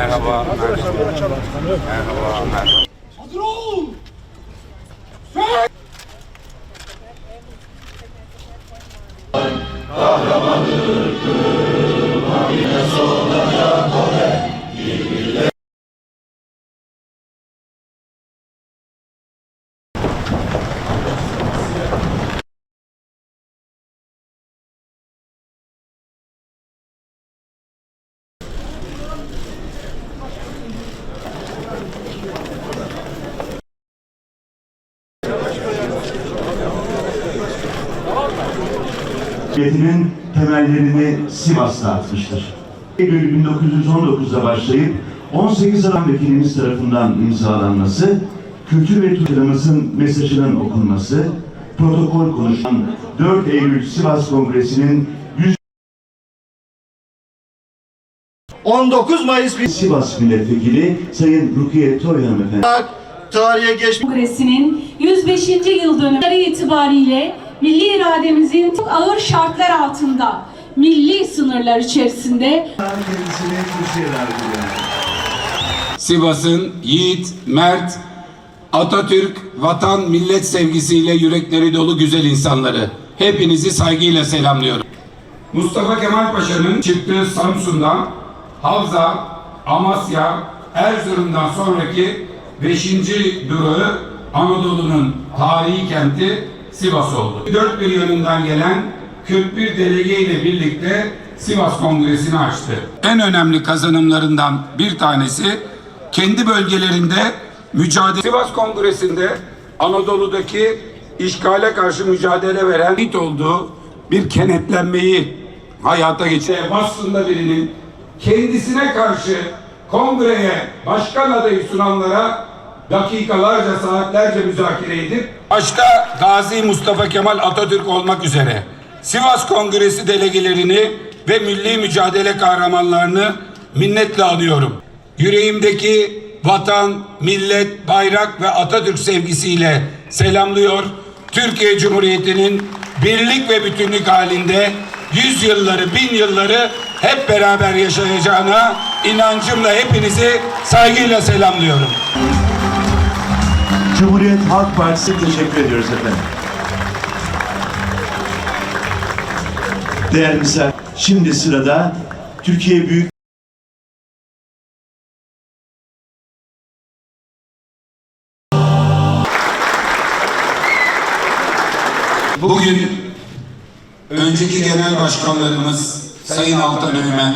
Merhaba. Merhaba. Merhaba. Cumhuriyeti'nin temellerini Sivas'ta atmıştır. Eylül 1919'da başlayıp 18 Haziran Vekilimiz tarafından imzalanması, kültür ve tutarımızın mesajının okunması, protokol konuşan 4 Eylül Sivas Kongresi'nin 100 19 Mayıs bir Sivas Milletvekili Sayın Rukiye Toy Hanımefendi. tarihe geçmiş Kongresi'nin 105. yıl dönümü itibariyle milli irademizin çok ağır şartlar altında milli sınırlar içerisinde. Sivas'ın yiğit, mert, Atatürk, vatan, millet sevgisiyle yürekleri dolu güzel insanları. Hepinizi saygıyla selamlıyorum. Mustafa Kemal Paşa'nın çıktığı Samsun'dan Havza, Amasya, Erzurum'dan sonraki 5. durağı Anadolu'nun tarihi kenti Sivas oldu. Dört bir yanından gelen 41 delege ile birlikte Sivas Kongresi'ni açtı. En önemli kazanımlarından bir tanesi kendi bölgelerinde mücadele Sivas Kongresi'nde Anadolu'daki işgale karşı mücadele veren ilk olduğu bir kenetlenmeyi hayata geçirdi. Aslında birinin kendisine karşı kongreye başkan adayı sunanlara dakikalarca saatlerce müzakere edip başta Gazi Mustafa Kemal Atatürk olmak üzere Sivas Kongresi delegelerini ve milli mücadele kahramanlarını minnetle anıyorum. Yüreğimdeki vatan, millet, bayrak ve Atatürk sevgisiyle selamlıyor. Türkiye Cumhuriyeti'nin birlik ve bütünlük halinde yüz yılları, bin yılları hep beraber yaşayacağına inancımla hepinizi saygıyla selamlıyorum. Cumhuriyet Halk Partisi teşekkür ediyoruz efendim. Değerli misafir, şimdi sırada Türkiye Büyük Bugün önceki genel başkanlarımız Sayın Altan Öğmen,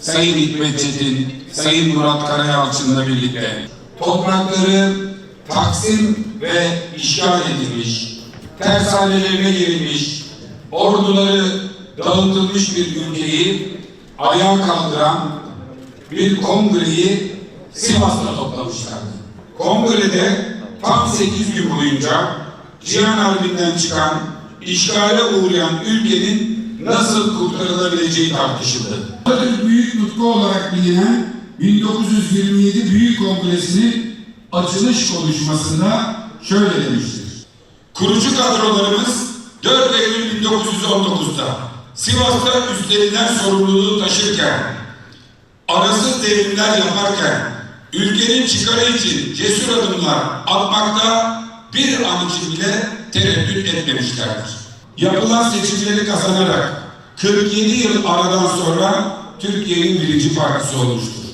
Sayın Hikmet Çetin, Sayın Murat Karayalçın'la birlikte toprakları taksim ve işgal edilmiş, tersanelerine girilmiş, orduları dağıtılmış bir ülkeyi ayağa kaldıran bir kongreyi Sivas'ta toplamışlardı. Kongrede tam 8 gün boyunca Cihan Harbi'nden çıkan, işgale uğrayan ülkenin nasıl kurtarılabileceği tartışıldı. Büyük Nutku olarak bilinen 1927 Büyük Kongresi'nin açılış konuşmasında şöyle demiştir. Kurucu kadrolarımız 4 Eylül 1919'da Sivas'ta üstlenilen sorumluluğu taşırken, arasız devrimler yaparken, ülkenin çıkarı için cesur adımlar atmakta bir an için bile tereddüt etmemişlerdir. Yapılan seçimleri kazanarak 47 yıl aradan sonra Türkiye'nin birinci partisi olmuştur.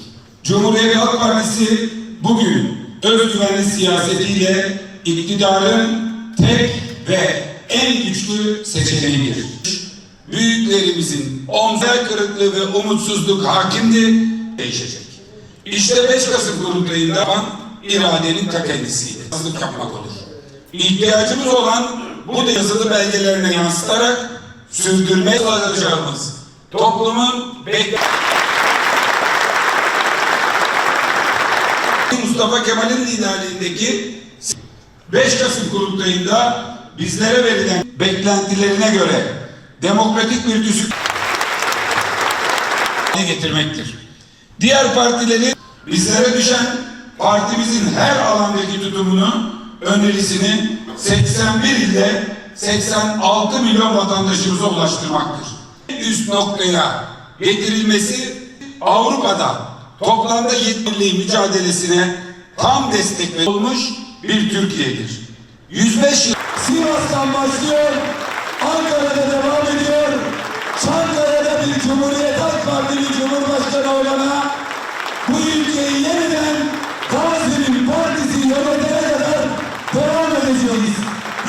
Cumhuriyet Halk Partisi bugün özgüvenli siyasetiyle iktidarın tek ve en güçlü seçeneğidir. Büyüklerimizin omzel kırıklığı ve umutsuzluk hakimdi, değişecek. İşte 5 Kasım kurultayında yapan iradenin ta kendisiydi. Hazırlık yapmak olur. İhtiyacımız olan bu da yazılı belgelerine yansıtarak sürdürmeye çalışacağımız toplumun bekle Mustafa Kemal'in liderliğindeki 5 Kasım kurultayında bizlere verilen beklentilerine göre demokratik bir düzük getirmektir. Diğer partilerin bizlere düşen partimizin her alandaki tutumunu, önerisini 81 ilde 86 milyon vatandaşımıza ulaştırmaktır. Üst noktaya getirilmesi Avrupa'da toplamda yetmiliği mücadelesine tam destek olmuş bir Türkiye'dir. 105 yıl Sivas'tan başlıyor, Ankara'da devam ediyor. Çankaya'da bir Cumhuriyet Halk Partili Cumhurbaşkanı olana bu ülkeyi yeniden Gazi'nin partisi yönetene kadar devam edeceğiz.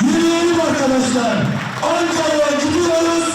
Yürüyelim arkadaşlar. Ankara'ya gidiyoruz,